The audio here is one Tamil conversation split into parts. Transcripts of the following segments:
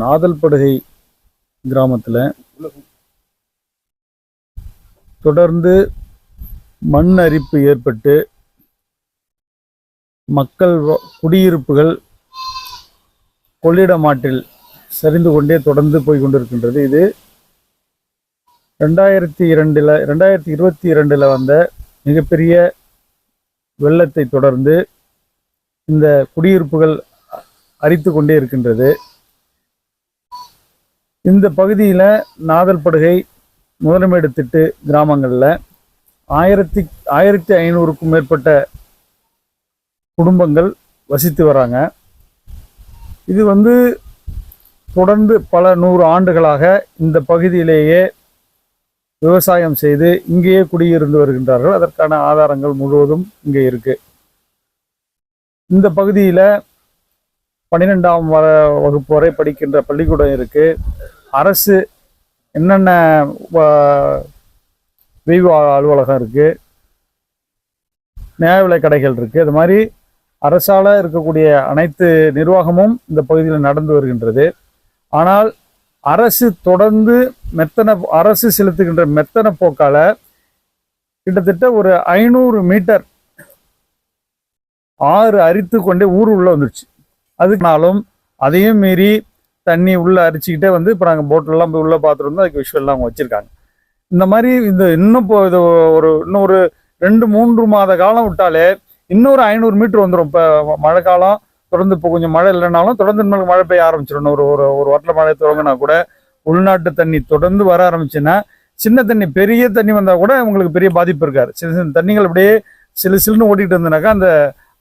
நாதல்படுகை கிராமத்தில் தொடர்ந்து மண் அரிப்பு ஏற்பட்டு மக்கள் குடியிருப்புகள் கொள்ளிடமாற்றில் சரிந்து கொண்டே தொடர்ந்து போய் கொண்டிருக்கின்றது. இது ரெண்டாயிரத்தி இரண்டில் ரெண்டாயிரத்தி இருபத்தி இரண்டில் வந்த மிகப்பெரிய வெள்ளத்தை தொடர்ந்து இந்த குடியிருப்புகள் அரித்து கொண்டே இருக்கின்றது. இந்த பகுதியில் நாதல்படுகை முதலமேடு திட்டு கிராமங்களில் ஆயிரத்தி ஆயிரத்தி ஐநூறுக்கும் மேற்பட்ட குடும்பங்கள் வசித்து வராங்க. இது வந்து தொடர்ந்து பல நூறு ஆண்டுகளாக இந்த பகுதியிலேயே விவசாயம் செய்து இங்கேயே குடியிருந்து வருகின்றார்கள். அதற்கான ஆதாரங்கள் முழுவதும் இங்கே இருக்கு. இந்த பகுதியில் பன்னிரெண்டாம் வர வகுப்பு வரை படிக்கின்ற பள்ளிக்கூடம் இருக்குது அரசு என்னென்ன வ- விவோ அலுவலகம் இருக்குது நியாய விலை கடைகள் இருக்குது அது மாதிரி அரசால் இருக்கக்கூடிய அனைத்து நிர்வாகமும் இந்த பகுதியில் நடந்து வருகின்றது. ஆனால் அரசு தொடர்ந்து மெத்தன அரசு செலுத்துகின்ற மெத்தன போக்கால் கிட்டத்தட்ட ஒரு ஐநூறு மீட்டர் ஆறு அரித்து கொண்டே ஊர் உள்ளே வந்துடுச்சு அதுக்குனாலும் அதையும் மீறி தண்ணி உள்ளே அரிச்சிக்கிட்டே வந்து இப்போ நாங்கள் போட்டிலெலாம் போய் உள்ளே பார்த்துருந்தோம் அதுக்கு விஷுவல்லாம் அவங்க வச்சுருக்காங்க. இந்த மாதிரி இந்த இன்னும் இப்போ இது ஒரு இன்னும் ஒரு ரெண்டு மூன்று மாத காலம் விட்டாலே இன்னொரு ஐநூறு மீட்ரு வந்துடும் இப்போ மழை காலம் தொடர்ந்து இப்போ கொஞ்சம் மழை இல்லைனாலும் தொடர்ந்து இன்னொரு மழை பெய்ய ஆரம்பிச்சிடும் ஒரு ஒரு ஒரு வட்டல மழை தொடங்கினா கூட உள்நாட்டு தண்ணி தொடர்ந்து வர ஆரம்பிச்சுன்னா சின்ன தண்ணி பெரிய தண்ணி வந்தால் கூட உங்களுக்கு பெரிய பாதிப்பு இருக்காது. சின்ன சின்ன தண்ணிகள் அப்படியே சிலு சிலுன்னு ஓட்டிகிட்டு இருந்தனாக்கா அந்த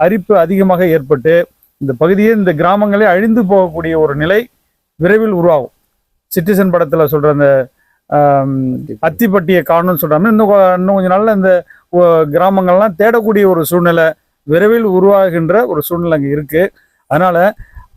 அரிப்பு அதிகமாக ஏற்பட்டு இந்த பகுதியே இந்த கிராமங்களே அழிந்து போகக்கூடிய ஒரு நிலை விரைவில் உருவாகும். சிட்டிசன் படத்தில் சொல்கிற அந்த அத்திப்பட்டியை காணும்னு சொல்கிறாங்க இன்னும் இன்னும் கொஞ்ச நாளில் இந்த கிராமங்கள்லாம் தேடக்கூடிய ஒரு சூழ்நிலை விரைவில் உருவாகின்ற ஒரு சூழ்நிலை அங்கே இருக்குது அதனால்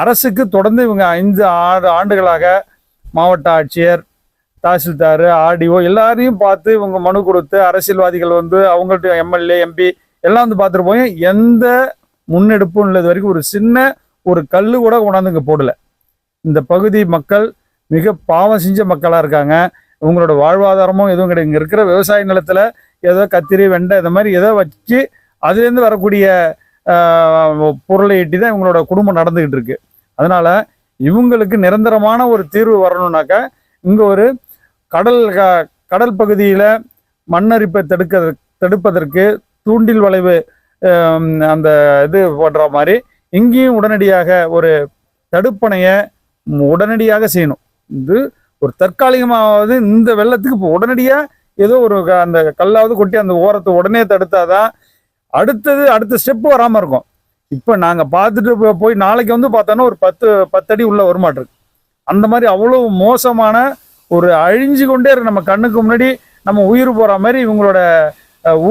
அரசுக்கு தொடர்ந்து இவங்க ஐந்து ஆறு ஆண்டுகளாக மாவட்ட ஆட்சியர் தாசில்தார் ஆர்டிஓ எல்லாரையும் பார்த்து இவங்க மனு கொடுத்து அரசியல்வாதிகள் வந்து அவங்கள்ட்ட எம்எல்ஏ எம்பி எல்லாம் வந்து பார்த்துட்டு போய் எந்த முன்னெடுப்பும் இல்லை இது வரைக்கும் ஒரு சின்ன ஒரு கல்லு கூட கொண்டாந்து இங்கே போடல. இந்த பகுதி மக்கள் மிக பாவம் செஞ்ச மக்களாக இருக்காங்க. இவங்களோட வாழ்வாதாரமும் எதுவும் கிடையாது. இங்கே இருக்கிற விவசாய நிலத்தில் ஏதோ கத்திரி வெண்டை இந்த மாதிரி ஏதோ வச்சு அதுலேருந்து வரக்கூடிய பொருளை ஈட்டி தான் இவங்களோட குடும்பம் நடந்துக்கிட்டு இருக்கு. அதனால் இவங்களுக்கு நிரந்தரமான ஒரு தீர்வு வரணும்னாக்கா இங்கே ஒரு கடல் க- கடல் பகுதியில் மண்ணரிப்பை தடுக்க தடுப்பதற்கு தூண்டில் வளைவு அந்த இது போடுற மாதிரி இங்கேயும் உடனடியாக ஒரு தடுப்பணையை உடனடியாக செய்யணும். இது ஒரு தற்காலிகமாவது இந்த வெள்ளத்துக்கு இப்போ உடனடியாக ஏதோ ஒரு க- அந்த கல்லாவது கொட்டி அந்த ஓரத்தை உடனே தடுத்தாதான் அடுத்தது அடுத்த ஸ்டெப்பு வராமல் இருக்கும். இப்போ நாங்கள் பார்த்துட்டு போய் நாளைக்கு வந்து பார்த்தோன்னா ஒரு பத்து பத்தடி உள்ள வருமாட்டிருக்கு அந்த மாதிரி அவ்வளோ மோசமான ஒரு அழிஞ்சு கொண்டே இருக்கு. நம்ம கண்ணுக்கு முன்னாடி நம்ம உயிர் போகிற மாதிரி இவங்களோட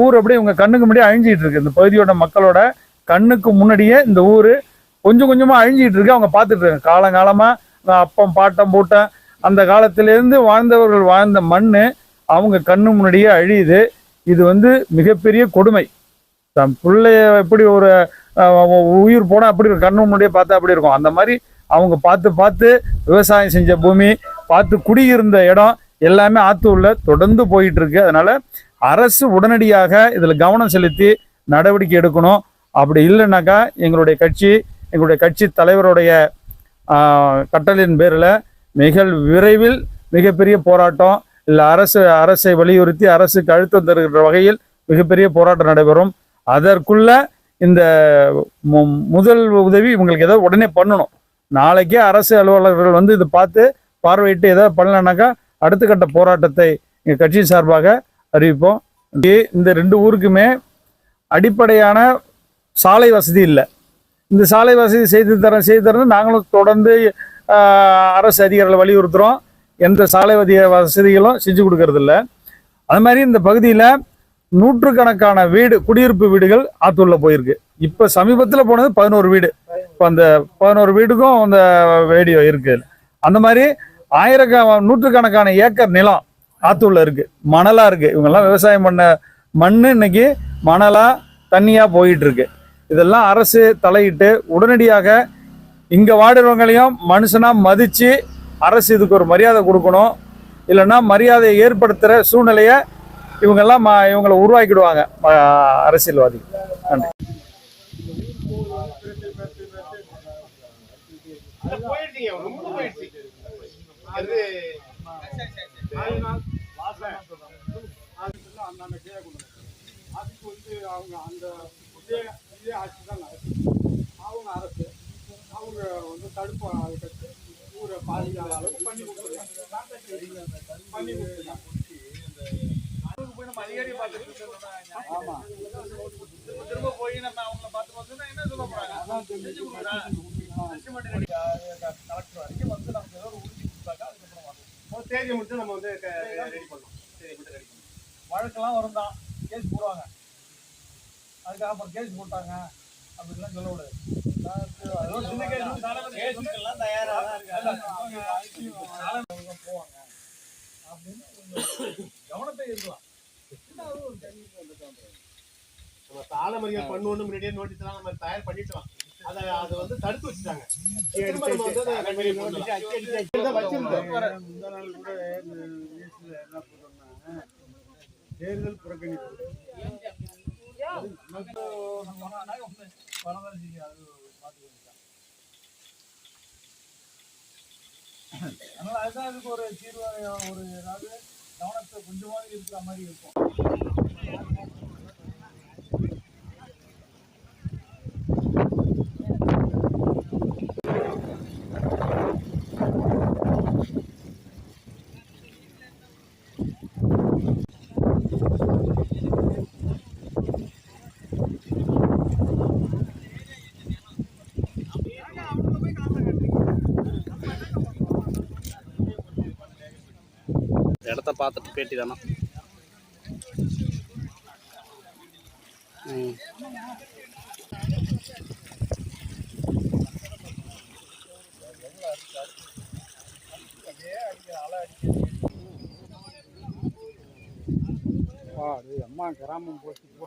ஊர் அப்படியே இவங்க கண்ணுக்கு முன்னாடி அழிஞ்சிட்டு இருக்கு. இந்த பகுதியோட மக்களோட கண்ணுக்கு முன்னாடியே இந்த ஊர் கொஞ்சம் கொஞ்சமாக அழிஞ்சிக்கிட்டு இருக்கு. அவங்க பார்த்துட்டு இருக்காங்க. காலங்காலமாக அப்பம் பாட்டம் பூட்டம் அந்த காலத்திலேருந்து வாழ்ந்தவர்கள் வாழ்ந்த மண் அவங்க கண்ணு முன்னாடியே அழியுது. இது வந்து மிகப்பெரிய கொடுமை. தம் பிள்ளைய எப்படி ஒரு உயிர் போனால் அப்படி இருக்கும். கண்ணு முன்னாடியே பார்த்தா அப்படி இருக்கும். அந்த மாதிரி அவங்க பார்த்து பார்த்து விவசாயம் செஞ்ச பூமி பார்த்து குடியிருந்த இடம் எல்லாமே ஆற்று உள்ள தொடர்ந்து போயிட்டு இருக்கு. அதனால அரசு உடனடியாக இதில் கவனம் செலுத்தி நடவடிக்கை எடுக்கணும். அப்படி இல்லைனாக்கா எங்களுடைய கட்சி எங்களுடைய கட்சி தலைவருடைய கட்டளின் கட்டளையின் பேரில் மிக விரைவில் மிகப்பெரிய போராட்டம் இல்லை அரசு அரசை வலியுறுத்தி அரசுக்கு அழுத்தம் தருகின்ற வகையில் மிகப்பெரிய போராட்டம் நடைபெறும். அதற்குள்ள இந்த மு- முதல் உதவி இவங்களுக்கு ஏதோ உடனே பண்ணணும். நாளைக்கே அரசு அலுவலர்கள் வந்து இதை பார்த்து பார்வையிட்டு ஏதாவது பண்ணலனாக்கா அடுத்த கட்ட போராட்டத்தை எங்கள் கட்சி சார்பாக அறிவிப்போம். இந்த ரெண்டு ஊருக்குமே அடிப்படையான சாலை வசதி இல்லை. இந்த சாலை வசதி செய்து தர செய்து தரேன் நாங்களும் தொடர்ந்து அரசு அதிகாரிகளை வலியுறுத்துகிறோம் எந்த சாலை வதிய வசதிகளும் செஞ்சு கொடுக்கறதில்ல. அது மாதிரி இந்த பகுதியில் நூற்றுக்கணக்கான வீடு குடியிருப்பு வீடுகள் ஆத்தூரில் போயிருக்கு. இப்போ சமீபத்தில் போனது பதினோரு வீடு. இப்போ அந்த பதினோரு வீடுக்கும் அந்த வீடியோ இருக்கு. அந்த மாதிரி ஆயிரக்க நூற்றுக்கணக்கான ஏக்கர் நிலம் ஆத்தூரில் இருக்குது மணலாக இருக்குது இவங்கெல்லாம் விவசாயம் பண்ண மண்ணு இன்னைக்கு மணலாக தண்ணியாக போயிட்டு இருக்கு. இதெல்லாம் அரசு தலையிட்டு உடனடியாக இங்கே வாடுறவங்களையும் மனுஷனாக மதித்து அரசு இதுக்கு ஒரு மரியாதை கொடுக்கணும். இல்லைன்னா மரியாதையை ஏற்படுத்துகிற சூழ்நிலையை இவங்கெல்லாம் இவங்களை உருவாக்கிடுவாங்க அரசியல்வாதி. நன்றி. அதுக்கு வந்து அவங்க அந்த இதே ஆட்சி தான் நடக்குது. அவங்க அரசு அவங்க வந்து தடுப்பு கட்டி ஊரை பாதிக்காத அளவுக்கு பண்ணி கொடுத்துருக்காங்க பண்ணி கொடுத்துருக்காங்க ஆமா. திரும்ப போய் நம்ம அவங்கள பார்த்து பார்த்தோம்னா என்ன சொல்ல போறாங்க? அதான் தெரிஞ்சு கலெக்டர் வரைக்கும் வந்து நமக்கு ஏதோ ஒரு உறுதி கொடுத்தாக்கா அதுக்கப்புறம் வரலாம். தேதி முடிச்சு நம்ம வந்து ரெடி பண்ணோம் தேதி மட்டும் ரெடி பண்ணோம் வழக்கெல்லாம் வரும் தான் கேஸ் போடுவாங்க. அதுக்கு அப்புறம் கேஸ் போட்டாங்க. அப்படின்லாம் சொல்ல கூடாது அதோ சின்ன கேஸ் தயாராக போவாங்க. அப்படின்னு கவனத்தை இருக்கலாம் நம்ம சால மறியல் பண்ணுவோம்னு முன்னாடியே நோட்டீஸ் எல்லாம் நம்ம தயார் பண்ணிட்டோம். அதை அதை வந்து தடுத்து வச்சுட்டாங்க. தேர்தல் புறக்கணிப்பு. அதனால அதுதான் அதுக்கு ஒரு தீர்வு ஒரு ஏதாவது கவனத்தை கொஞ்சமாக இருக்கிற மாதிரி இருக்கும். இடத்த பார்த்துட்டு பேட்டி தானே வா அம்மா கிராமம் போச்சு போ.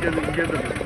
get, get them.